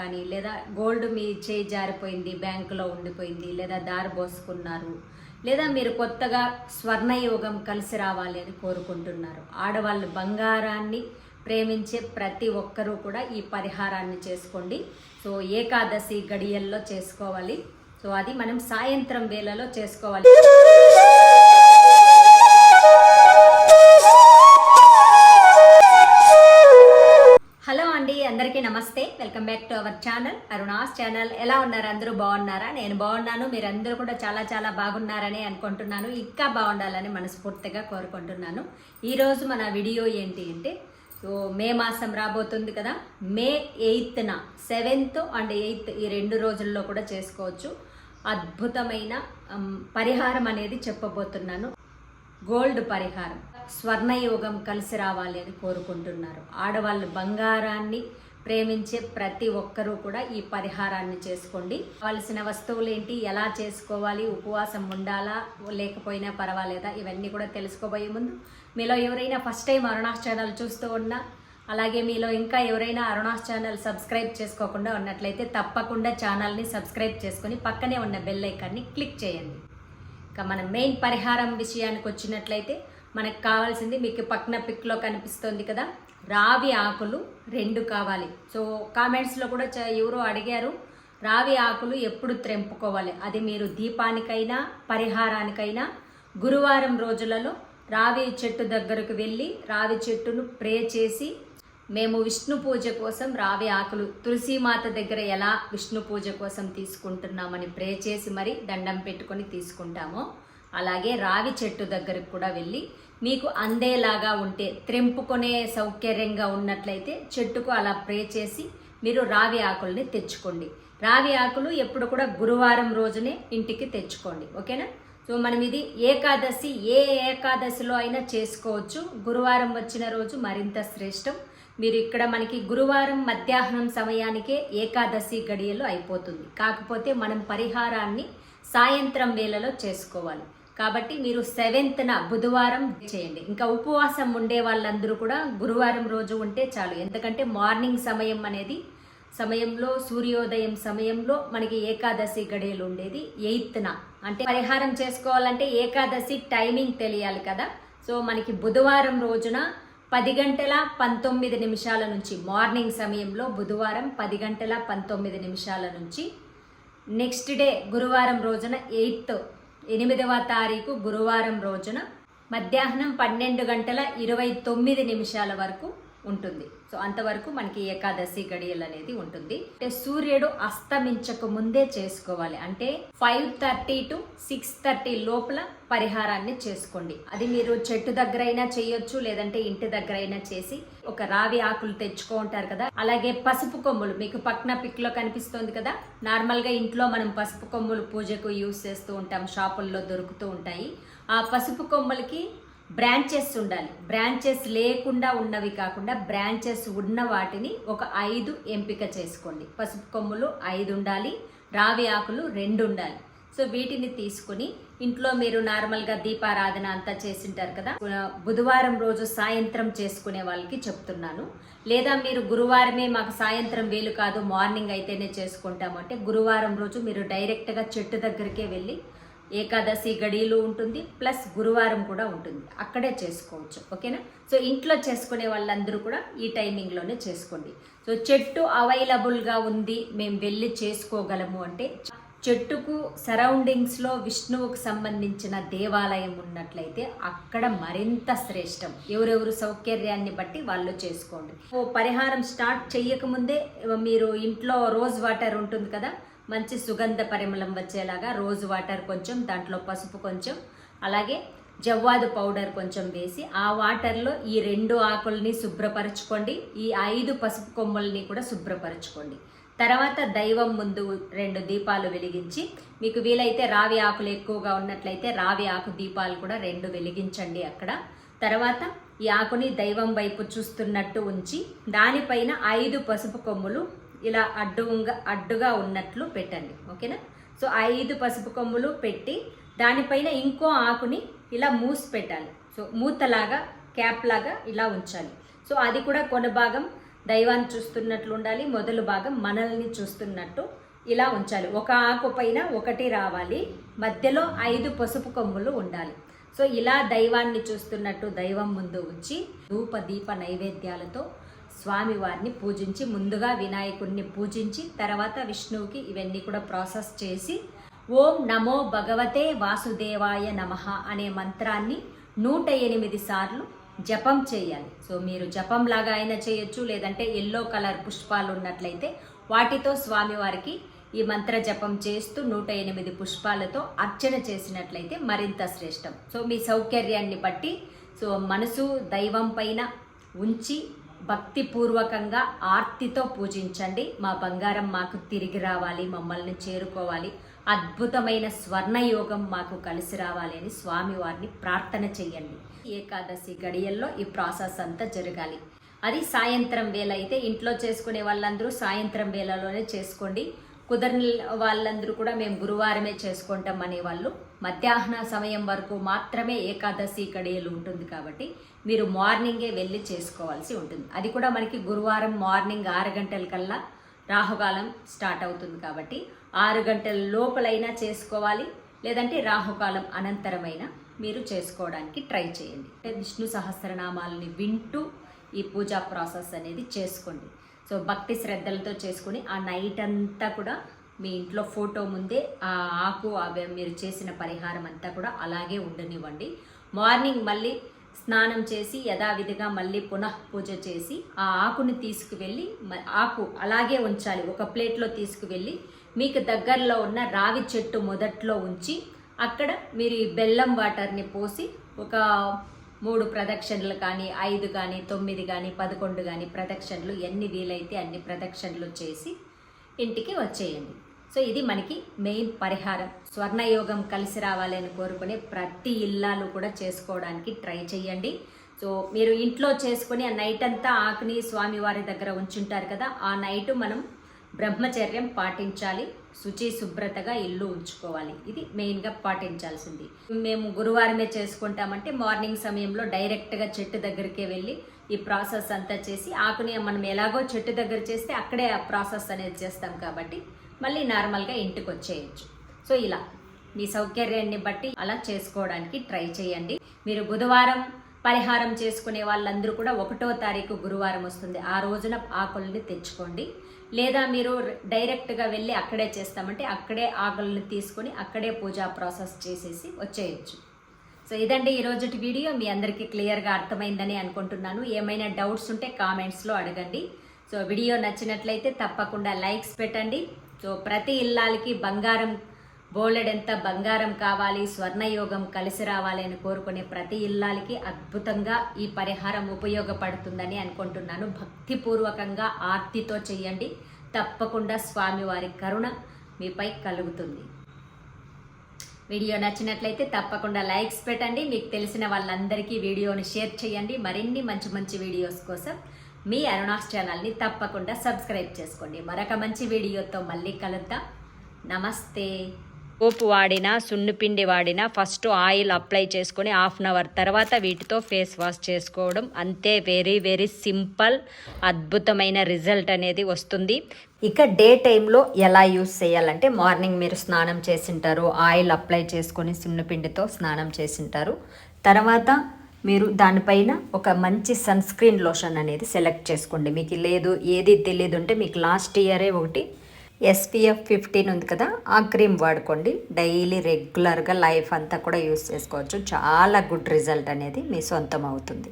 కానీ లేదా గోల్డ్ మీ చేయి జారిపోయింది బ్యాంకులో ఉండిపోయింది లేదా దారి పోసుకున్నారు లేదా మీరు కొత్తగా స్వర్ణయోగం కలిసి రావాలి అని కోరుకుంటున్నారు. ఆడవాళ్ళు బంగారాన్ని ప్రేమించే ప్రతి ఒక్కరూ కూడా ఈ పరిహారాన్ని చేసుకోండి. సో ఏకాదశి గడియల్లో చేసుకోవాలి. సో అది మనం సాయంత్రం వేళలో చేసుకోవాలి. అండి అందరికీ నమస్తే. Welcome back to our channel. Aruna's channel. ఎలా ఉన్నారు? అందరూ బాగున్నారా? నేను బాగున్నాను. మీరందరూ కూడా చాలా చాలా బాగున్నారని అనుకుంటున్నాను. ఇంకా బాగుండాలని మనస్ఫూర్తిగా కోరుకుంటున్నాను. ఈరోజు మన వీడియో ఏంటి అంటే మే మాసం రాబోతుంది కదా. మే ఎయిత్న సెవెంత్ అండ్ ఎయిత్ ఈ రెండు రోజుల్లో కూడా చేసుకోవచ్చు. అద్భుతమైన పరిహారం అనేది చెప్పబోతున్నాను. గోల్డ్ పరిహారం స్వర్ణయోగం కలిసి రావాలి అని కోరుకుంటున్నారు. ఆడవాళ్ళు బంగారాన్ని ప్రేమించే ప్రతి ఒక్కరూ కూడా ఈ పరిహారాన్ని చేసుకోండి. కావలసిన వస్తువులు ఏంటి ఎలా చేసుకోవాలి ఉపవాసం ఉండాలా లేకపోయినా పర్వాలేదా ఇవన్నీ కూడా తెలుసుకోబోయే ముందు మీలో ఎవరైనా ఫస్ట్ టైం అరుణాస్ ఛానల్ చూస్తూ ఉన్నా అలాగే మీలో ఇంకా ఎవరైనా అరుణాస్ ఛానల్ సబ్స్క్రైబ్ చేసుకోకుండా ఉన్నట్లయితే తప్పకుండా ఛానల్ని సబ్స్క్రైబ్ చేసుకొని పక్కనే ఉన్న బెల్ ఐకాన్ని క్లిక్ చేయండి. మన మెయిన్ పరిహారం విషయానికి వచ్చినట్లయితే మనకు కావాల్సింది మీకు పక్కన పిక్లో కనిపిస్తుంది కదా రావి ఆకులు రెండు కావాలి. సో కామెంట్స్లో కూడా చ- ఎవరో అడిగారు రావి ఆకులు ఎప్పుడు త్రెంపుకోవాలి? అది మీరు దీపానికైనా పరిహారానికైనా గురువారం రోజులలో రావి చెట్టు దగ్గరకు వెళ్ళి రావి చెట్టును ప్రే చేసి మేము విష్ణు పూజ కోసం రావి ఆకులు తులసీమాత దగ్గర ఎలా విష్ణు పూజ కోసం తీసుకుంటున్నామని ప్రే చేసి మరి దండం పెట్టుకొని తీసుకుంటామో. అలాగే రావి చెట్టు దగ్గరకు కూడా వెళ్ళి మీకు అందేలాగా ఉంటే త్రెంపుకొనే సౌకర్యంగా ఉన్నట్లయితే చెట్టుకు అలా ప్రే చేసి మీరు రావి ఆకుల్ని తెచ్చుకోండి. రావి ఆకులు ఎప్పుడు కూడా గురువారం రోజునే ఇంటికి తెచ్చుకోండి. ఓకేనా? సో మనం ఇది ఏకాదశి ఏ ఏకాదశిలో అయినా చేసుకోవచ్చు. గురువారం వచ్చిన రోజు మరింత శ్రేష్టం. మీరు ఇక్కడ మనకి గురువారం మధ్యాహ్నం సమయానికే ఏకాదశి గడియలో అయిపోతుంది. కాకపోతే మనం పరిహారాన్ని సాయంత్రం వేళలో చేసుకోవాలి. కాబట్టి మీరు సెవెంత్న బుధవారం చేయండి. ఇంకా ఉపవాసం ఉండే వాళ్ళందరూ కూడా గురువారం రోజు ఉంటే చాలు. ఎందుకంటే మార్నింగ్ సమయం అనేది సమయంలో సూర్యోదయం సమయంలో మనకి ఏకాదశి గడియలు ఉండేది ఎయిత్న. అంటే పరిహారం చేసుకోవాలంటే ఏకాదశి టైమింగ్ తెలియాలి కదా. సో మనకి బుధవారం రోజున పది గంటల పంతొమ్మిది నిమిషాల నుంచి మార్నింగ్ సమయంలో బుధవారం పది గంటల పంతొమ్మిది నిమిషాల నుంచి నెక్స్ట్ డే గురువారం రోజున ఎయిత్ ఎనిమిదవ తారీఖు గురువారం రోజున మధ్యాహ్నం పన్నెండు గంటల ఇరవై తొమ్మిది నిమిషాల వరకు ఉంటుంది. సో అంతవరకు మనకి ఏకాదశి గడియలు అనేది ఉంటుంది. అంటే సూర్యుడు అస్తమించక ముందే చేసుకోవాలి. అంటే five thirty to six thirty లోపల పరిహారాన్ని చేసుకోండి. అది మీరు చెట్టు దగ్గర అయినా చేయొచ్చు లేదంటే ఇంటి దగ్గర అయినా చేసి ఒక రావి ఆకులు తెచ్చుకో ఉంటారు కదా. అలాగే పసుపు కొమ్ములు మీకు పక్కన పిక్లో కనిపిస్తుంది కదా. నార్మల్గా ఇంట్లో మనం పసుపు కొమ్ములు పూజకు యూస్ చేస్తూ ఉంటాం షాపుల్లో దొరుకుతూ ఉంటాయి. ఆ పసుపు కొమ్ములకి బ్రాంచెస్ ఉండాలి. బ్రాంచెస్ లేకుండా ఉన్నవి కాకుండా బ్రాంచెస్ ఉన్న వాటిని ఒక ఐదు ఎంపిక చేసుకోండి. పసుపు కొమ్ములు ఐదు ఉండాలి. రావి ఆకులు రెండు ఉండాలి. సో వీటిని తీసుకుని ఇంట్లో మీరు నార్మల్గా దీపారాధన అంతా చేసింటారు కదా? బుధవారం రోజు సాయంత్రం చేసుకునే వాళ్ళకి చెప్తున్నాను. లేదా మీరు గురువారమే మాకు సాయంత్రం వీలు కాదు మార్నింగ్ అయితేనే చేసుకుంటాము అంటే గురువారం రోజు మీరు డైరెక్ట్గా చెట్టు దగ్గరికే వెళ్ళి ఏకాదశి గడియలు ఉంటుంది ప్లస్ గురువారం కూడా ఉంటుంది. అక్కడే చేసుకోవచ్చు ఓకేనా? సో ఇంట్లో చేసుకునే వాళ్ళందరూ కూడా ఈ టైమింగ్లోనే చేసుకోండి. సో చెట్టు అవైలబుల్గా ఉంది మేము వెళ్ళి చేసుకోగలము అంటే చెట్టుకు సరౌండింగ్స్లో విష్ణువుకు సంబంధించిన దేవాలయం ఉన్నట్లయితే అక్కడ మరింత శ్రేష్టం. ఎవరెవరు సౌకర్యాన్ని బట్టి వాళ్ళు చేసుకోండి. ఓ పరిహారం స్టార్ట్ చేయకముందే మీరు ఇంట్లో రోజ్ వాటర్ ఉంటుంది కదా మంచి సుగంధ పరిమళం వచ్చేలాగా రోజ్ వాటర్ కొంచెం దాంట్లో పసుపు కొంచెం అలాగే జవ్వాదు పౌడర్ కొంచెం వేసి ఆ వాటర్లో ఈ రెండు ఆకుల్ని శుభ్రపరచుకోండి. ఈ ఐదు పసుపు కొమ్మల్ని కూడా శుభ్రపరచుకోండి. తర్వాత దైవం ముందు రెండు దీపాలు వెలిగించి మీకు వీలైతే రావి ఆకులు ఎక్కువగా ఉన్నట్లయితే రావి ఆకు దీపాలు కూడా రెండు వెలిగించండి అక్కడ. తర్వాత ఈ ఆకుని దైవం వైపు చూస్తున్నట్టు ఉంచి దానిపైన ఐదు పసుపు కొమ్ములు ఇలా అడ్డుగా అడ్డుగా ఉన్నట్లు పెట్టండి. ఓకేనా? సో ఐదు పసుపు కొమ్ములు పెట్టి దానిపైన ఇంకో ఆకుని ఇలా మూసి పెట్టాలి. సో మూతలాగా క్యాప్ లాగా ఇలా ఉంచాలి. సో అది కూడా కొన భాగం దైవాన్ని చూస్తున్నట్లు ఉండాలి మొదలు భాగం మనల్ని చూస్తున్నట్టు ఇలా ఉంచాలి. ఒక ఆకు పైన ఒకటి రావాలి మధ్యలో ఐదు పసుపు కొమ్ములు ఉండాలి. సో ఇలా దైవాన్ని చూస్తున్నట్టు దైవం ముందు ఉంచి ధూప దీప నైవేద్యాలతో స్వామివారిని పూజించి ముందుగా వినాయకుడిని పూజించి తర్వాత విష్ణువుకి ఇవన్నీ కూడా ప్రాసెస్ చేసి ఓం నమో భగవతే వాసుదేవాయ నమః అనే మంత్రాన్ని నూట ఎనిమిది సార్లు జపం చేయాలి. సో మీరు జపం లాగా అయినా చేయొచ్చు లేదంటే ఎల్లో కలర్ పుష్పాలు ఉన్నట్లయితే వాటితో స్వామివారికి ఈ మంత్ర జపం చేస్తూ నూట ఎనిమిది పుష్పాలతో అర్చన చేసినట్లయితే మరింత శ్రేష్టం. సో మీ సౌకర్యాన్ని బట్టి సో మనసు దైవం పైన ఉంచి భక్తిపూర్వకంగా ఆర్తితో పూజించండి. మా బంగారం మాకు తిరిగి రావాలి మమ్మల్ని చేరుకోవాలి. అద్భుతమైన స్వర్ణయోగం మాకు కలిసి రావాలి అని స్వామివారిని ప్రార్థన చేయండి ఏకాదశి గడియల్లో ఈ ప్రాసెస్ అంతా జరగాలి. అది సాయంత్రం వేళ అయితే ఇంట్లో చేసుకునే వాళ్ళందరూ సాయంత్రం వేళలోనే చేసుకోండి. కుదరని వాళ్ళందరూ కూడా మేము గురువారమే చేసుకుంటాం అనే వాళ్ళు. మధ్యాహ్న సమయం వరకు మాత్రమే ఏకాదశి కడియలు ఉంటుంది కాబట్టి మీరు మార్నింగే వెళ్ళి చేసుకోవాల్సి ఉంటుంది. అది కూడా మనకి గురువారం మార్నింగ్ ఆరు గంటల కల్లా రాహుకాలం స్టార్ట్ అవుతుంది కాబట్టి ఆరు గంటల లోపలైనా చేసుకోవాలి. లేదంటే రాహుకాలం అనంతరమైన మీరు చేసుకోవడానికి ట్రై చేయండి. విష్ణు సహస్రనామాలని వింటూ ఈ పూజా ప్రాసెస్ అనేది చేసుకోండి. సో భక్తి శ్రద్ధలతో చేసుకుని ఆ నైట్ అంతా కూడా మీ ఇంట్లో ఫోటో ముందే ఆ ఆకు అవి మీరు చేసిన పరిహారం అంతా కూడా అలాగే ఉండనివ్వండి. మార్నింగ్ మళ్ళీ స్నానం చేసి యథావిధిగా మళ్ళీ పునః పూజ చేసి ఆ ఆకుని తీసుకువెళ్ళి ఆకు అలాగే ఉంచాలి. ఒక ప్లేట్లో తీసుకువెళ్ళి మీకు దగ్గరలో ఉన్న రావి చెట్టు మొదట్లో ఉంచి అక్కడ మీరు ఈ బెల్లం వాటర్ని పోసి ఒక మూడు ప్రదక్షిణలు కానీ ఐదు కానీ తొమ్మిది కానీ పదకొండు కానీ ప్రదక్షిణలు ఎన్ని వీలైతే అన్ని ప్రదక్షిణలు చేసి ఇంటికి వచ్చేయండి. సో ఇది మనకి మెయిన్ పరిహారం. స్వర్ణయోగం కలిసి రావాలని కోరుకునే ప్రతి ఇల్లాలు కూడా చేసుకోవడానికి ట్రై చేయండి. సో మీరు ఇంట్లో చేసుకుని ఆ నైట్ అంతా ఆకుని స్వామివారి దగ్గర ఉంచుంటారు కదా ఆ నైట్ మనం బ్రహ్మచర్యం పాటించాలి శుచి శుభ్రతగా ఇల్లు ఉంచుకోవాలి. ఇది మెయిన్గా పాటించాల్సింది. మేము గురువారమే చేసుకుంటామంటే మార్నింగ్ సమయంలో డైరెక్ట్గా చెట్టు దగ్గరికే వెళ్ళి ఈ ప్రాసెస్ అంతా చేసి ఆకుని మనం ఎలాగో చెట్టు దగ్గర చేస్తే అక్కడే ఆ ప్రాసెస్ అనేది చేస్తాం కాబట్టి మళ్ళీ నార్మల్గా ఇంటికి వచ్చేయచ్చు సో ఇలా మీ సౌకర్యాన్ని బట్టి అలా చేసుకోవడానికి ట్రై చేయండి. మీరు బుధవారం పరిహారం చేసుకునే వాళ్ళందరూ కూడా ఒకటో తారీఖు గురువారం వస్తుంది. ఆ రోజున ఆకుల్ని తెచ్చుకోండి. లేదా మీరు డైరెక్ట్గా వెళ్ళి అక్కడే చేస్తామంటే అక్కడే ఆకులను తీసుకొని అక్కడే పూజా ప్రాసెస్ చేసేసి వచ్చేయచ్చు. సో ఇదండి ఈ రోజుటి వీడియో. మీ అందరికీ క్లియర్గా అర్థమైందని అనుకుంటున్నాను. ఏమైనా డౌట్స్ ఉంటే కామెంట్స్లో అడగండి. సో వీడియో నచ్చినట్లయితే తప్పకుండా లైక్స్ పెట్టండి. సో ప్రతి ఇల్లాలకి బంగారం బోలెడెంత బంగారం కావాలి స్వర్ణయోగం కలిసి రావాలి అని కోరుకునే ప్రతి ఇల్లాలకి అద్భుతంగా ఈ పరిహారం ఉపయోగపడుతుందని అనుకుంటున్నాను. భక్తిపూర్వకంగా ఆర్తితో చేయండి తప్పకుండా స్వామివారి కరుణ మీపై కలుగుతుంది. వీడియో నచ్చినట్లయితే తప్పకుండా లైక్స్ పెట్టండి. మీకు తెలిసిన వాళ్ళందరికీ వీడియోని షేర్ చేయండి మరిన్ని మంచి మంచి వీడియోస్ కోసం మీ అరుణాస్ ఛానల్ని తప్పకుండా సబ్స్క్రైబ్ చేసుకోండి. మరొక మంచి వీడియోతో మళ్ళీ కలుద్దాం. నమస్తే. సోపు వాడినా సున్నిపిండి వాడినా ఫస్ట్ ఆయిల్ అప్లై చేసుకొని హాఫ్ అన్ అవర్ తర్వాత వీటితో ఫేస్ వాష్ చేసుకోవడం. అంతే వెరీ వెరీ సింపుల్ అద్భుతమైన రిజల్ట్ అనేది వస్తుంది. ఇక డే టైంలో ఎలా యూస్ చేయాలంటే మార్నింగ్ మీరు స్నానం చేసింటారు ఆయిల్ అప్లై చేసుకొని సున్నపిండితో స్నానం చేసింటారు. తర్వాత మీరు దానిపైన ఒక మంచి సన్ స్క్రీన్ లోషన్ అనేది సెలెక్ట్ చేసుకోండి. మీకు లేదు ఏది తెలియదు అంటే మీకు లాస్ట్ ఇయరే ఒకటి ఎస్పీఎఫ్ ఫిఫ్టీన్ ఉంది కదా ఆ క్రీమ్ వాడుకోండి. డైలీ రెగ్యులర్గా లైఫ్ అంతా కూడా యూస్ చేసుకోవచ్చు. చాలా గుడ్ రిజల్ట్ అనేది మీ సొంతం అవుతుంది.